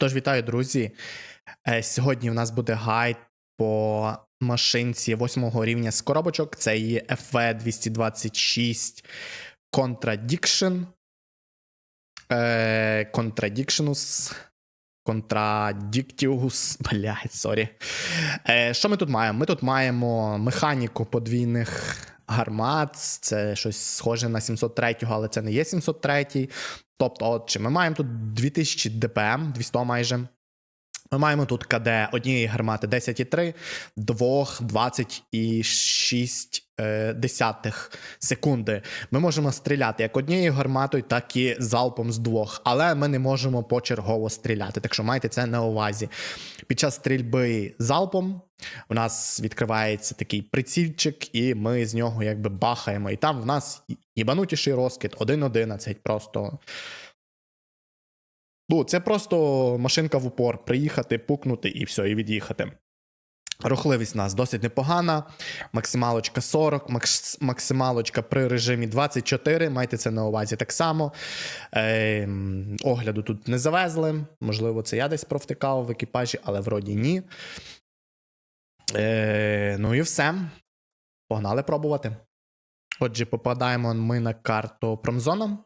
Тож, вітаю, друзі. Е, Сьогодні в нас буде гайд по машинці 8 рівня з коробочок. Це є FV226 Contradiction. Е, Contradictionus. Contradictius. Блядь, сорі. Е, Що ми тут маємо? Ми тут маємо механіку подвійних гармат. Це щось схоже на 703, але це не є 703. Тобто, отже, ми маємо тут 2000 ДПМ, 200 майже. Ми маємо тут КД однієї гармати 10,3, двох 20,6 е, десятих секунди. Ми можемо стріляти як однією гарматою, так і залпом з двох, але ми не можемо почергово стріляти. Так що майте це на увазі. Під час стрільби залпом у нас відкривається такий прицільчик, і ми з нього якби бахаємо. І там в нас єбанутіший розкид 1.11. Просто. Ну, це просто машинка в упор. Приїхати, пукнути і все, і від'їхати. Рухливість у нас досить непогана. Максималочка 40, макс, максималочка при режимі 24. Майте це на увазі так само. Е, огляду тут не завезли. Можливо, це я десь провтикав в екіпажі, але вроді ні. Е, ну і все. Погнали пробувати. Отже, попадаємо ми на карту промзона.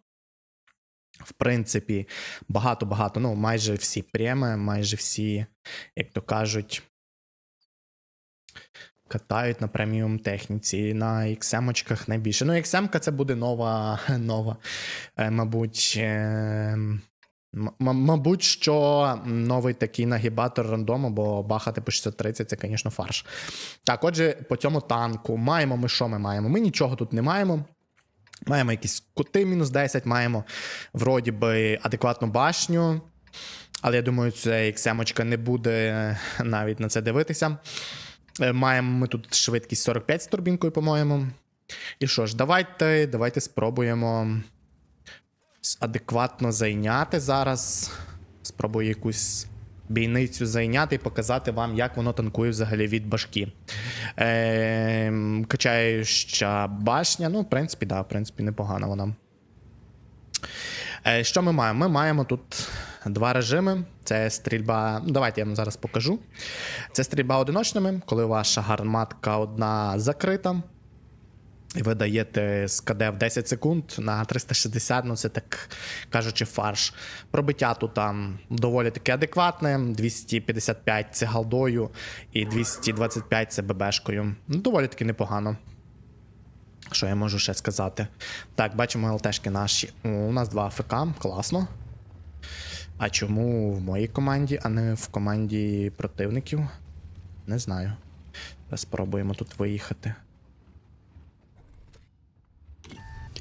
В принципі, багато-багато, ну, майже всі преми, майже всі, як то кажуть, катають на преміум техніці. На XM-очках найбільше. Ну, XM це буде нова, нова, е, мабуть. М- Мабуть, що новий такий нагібатор рандому, бо бахати по 630 це, звісно, фарш. Так, отже, по цьому танку маємо ми що ми маємо? Ми нічого тут не маємо. Маємо якісь кути мінус 10, маємо вроді би адекватну башню. Але я думаю, це XM не буде навіть на це дивитися. Е, Маємо ми тут швидкість 45 з турбінкою, по-моєму. І що ж, давайте, давайте спробуємо адекватно зайняти зараз. Спробую якусь бійницю зайняти і показати вам, як воно танкує взагалі від башки. Е, качаюча башня. Ну, в принципі, да, в принципі, непогана вона. Е, що ми маємо? Ми маємо тут два режими. Це стрільба. Ну, давайте я вам зараз покажу. Це стрільба одиночними, коли ваша гарматка одна закрита. Ви даєте з КД в 10 секунд на 360, ну це так кажучи, фарш. Пробиття тут там доволі таки адекватне. 255 це галдою і 225 це ББшкою. Ну, доволі таки непогано. Що я можу ще сказати? Так, бачимо ЛТшки наші. У нас два АФК, класно. А чому в моїй команді, а не в команді противників? Не знаю. Спробуємо тут виїхати.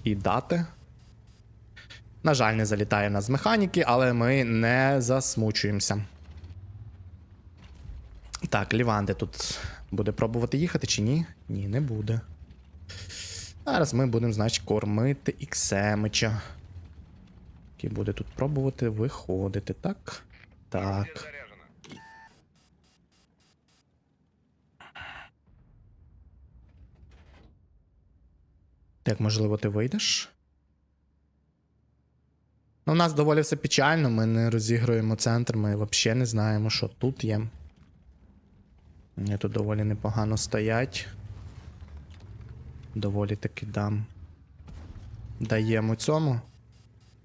І дати. На жаль, не залітає нас з механіки, але ми не засмучуємося. Так, Ліванде тут буде пробувати їхати чи ні? Ні, не буде. Зараз ми будемо, значить, кормити Іксемича. Який буде тут пробувати виходити, так? Так. Так, можливо, ти вийдеш? Ну, у нас доволі все печально, ми не розігруємо центр, ми взагалі не знаємо, що тут є. Вони тут доволі непогано стоять. Доволі таки дам. Даємо цьому.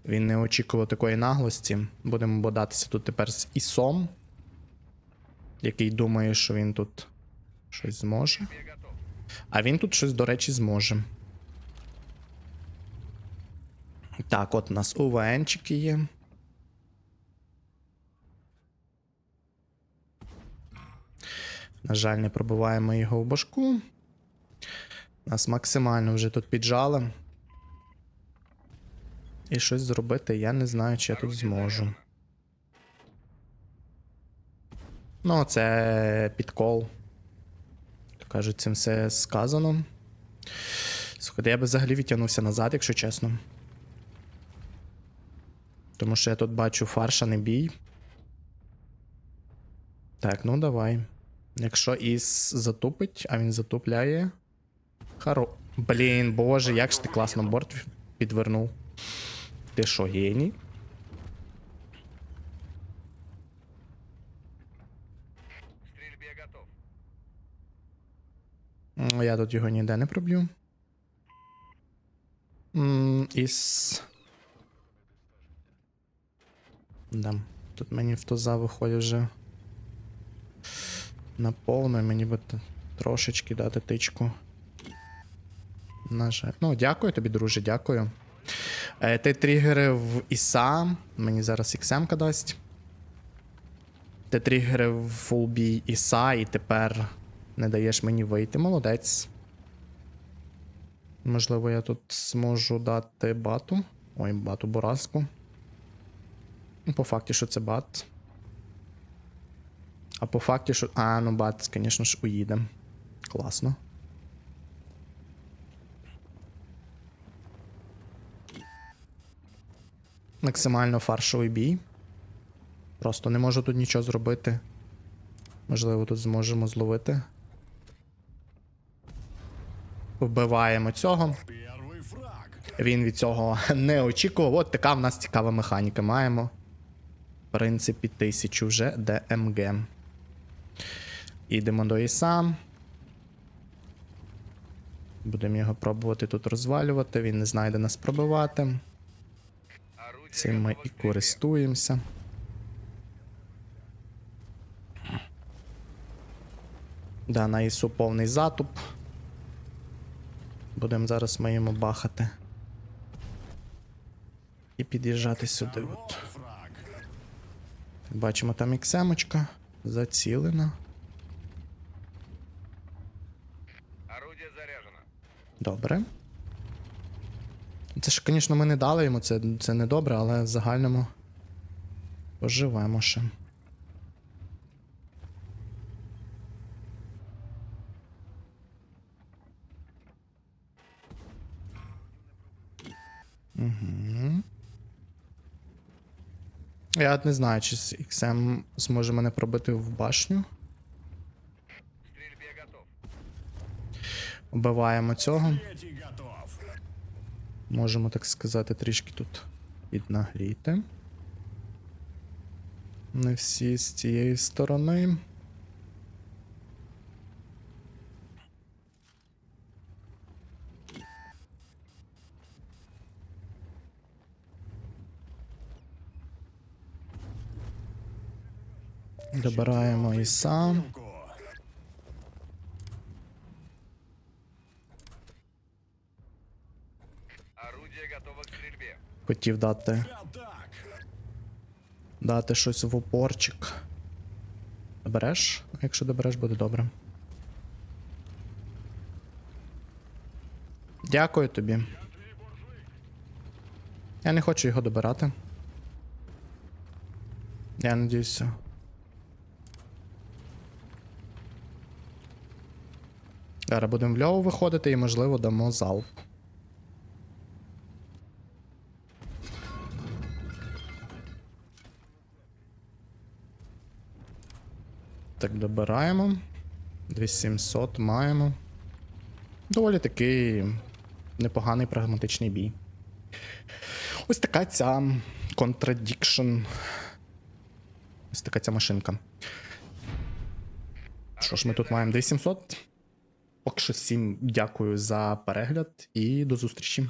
Він не очікував такої наглості. Будемо бодатися тут тепер з Ісом, який думає, що він тут щось зможе. А він тут щось, до речі, зможе. Так, от у нас УВНчики є. На жаль, не пробиваємо його в башку. Нас максимально вже тут піджали. І щось зробити я не знаю, чи я тут зможу. Ну, це підкол. Кажуть, цим все сказано. Слухайте, я би взагалі відтягнувся назад, якщо чесно. Тому що я тут бачу фарша не бій. Так, ну давай. Якщо Іс затупить, а він затупляє. Хоро. Блін, боже, як ж ти класно борт підвернув. Ти що, геній? Ну, я тут його ніде не проб'ю. Іс. Да. Тут мені в туза виходить вже. Наповно, мені би трошечки дати тичку. На жаль. Ну, дякую тобі, друже, дякую. Е, ти тригерив Іса. Мені зараз XM дасть. Ти тригерив фулбій Іса, і тепер не даєш мені вийти. Молодець. Можливо, я тут зможу дати бату. Ой, бату Боразку. По факті, що це бат. А по факті, що. А, ну бат, звісно ж, уїде. Класно. Максимально фаршовий бій. Просто не можу тут нічого зробити. Можливо, тут зможемо зловити. Вбиваємо цього. Він від цього не очікував. От така в нас цікава механіка. Маємо. Принципі, тисячу вже ДМГ. Ідемо до Іса. Будемо його пробувати тут розвалювати. Він не знайде нас пробивати. Цим ми і користуємося. Да, на ІСу повний затуп. Будемо зараз ми йому бахати. І під'їжджати сюди. От. Бачимо, там іксемочка зацілена. Орудие заряжено. Добре. Це ж, звісно, ми не дали йому, це, це не добре, але в загальному поживемо ще. Угу. Я не знаю, чи з XM зможе мене пробити в башню. Вбиваємо цього. Можемо, так сказати, трішки тут піднагріти. Не всі з цієї сторони. Добираємо Іса. К стрельбе. Хотів дати, дати щось в упорчик. Добереш? Якщо добереш, буде добре. Дякую тобі. Я не хочу його добирати. Я надіюся. Зараз будемо в льову виходити і, можливо, дамо залп. Так, добираємо. 2700 маємо. Доволі такий непоганий прагматичний бій. Ось така ця Contradiction. Ось така ця машинка. Що ж ми тут маємо? 2700. Що всім дякую за перегляд і до зустрічі.